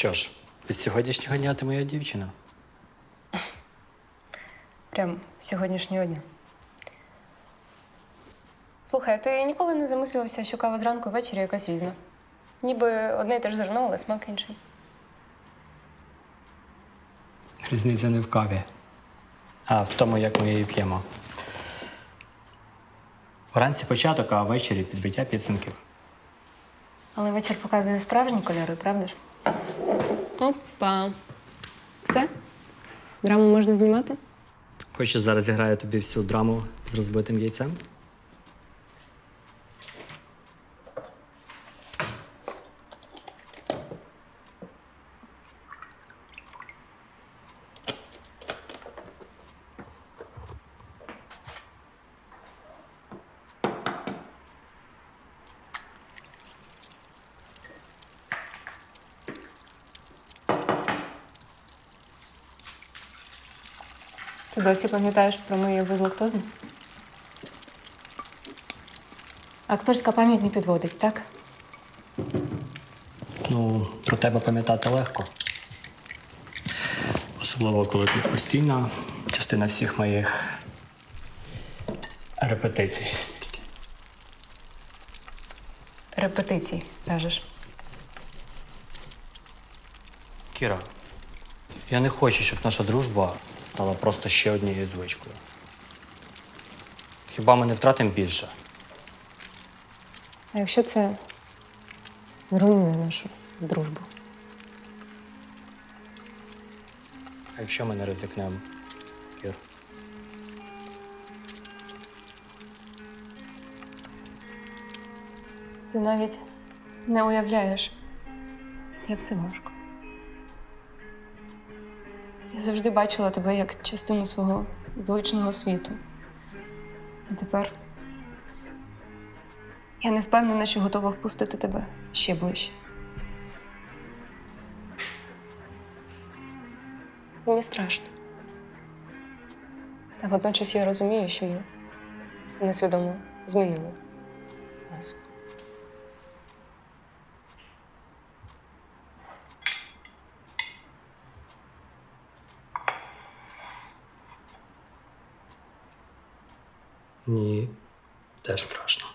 Що ж, від сьогоднішнього дня ти моя дівчина. Прям з сьогоднішнього дня. Слухай, а ти ніколи не замислювався, що кава зранку і ввечері якась різна. Ніби одне і те ж зерно, але смак інший. Різниця не в каві, а в тому, як ми її п'ємо. Вранці початок, а ввечері підбиття підсумків. Але вечір показує справжні кольори, правда ж? Опа. Все? Драму можна знімати? Хочеш зараз зіграю тобі всю драму з розбитим яйцем? Ти досі пам'ятаєш про мої безлактозні? Акторська пам'ять не підводить, так? Ну, про тебе пам'ятати легко. Особливо, коли ти постійна частина всіх моїх репетицій. Репетиції, кажеш. Кіра, я не хочу, щоб наша дружба стала просто ще однією звичкою. Хіба ми не втратимо більше? А якщо це зруйнує нашу дружбу? А якщо ми не ризикнемо, Кір? Ти навіть не уявляєш, як це важко. Завжди бачила тебе як частину свого звичного світу. А тепер я не впевнена, що готова впустити тебе ще ближче. Мені страшно. Та водночас я розумію, що ми несвідомо змінили нас. Ні, теж страшно.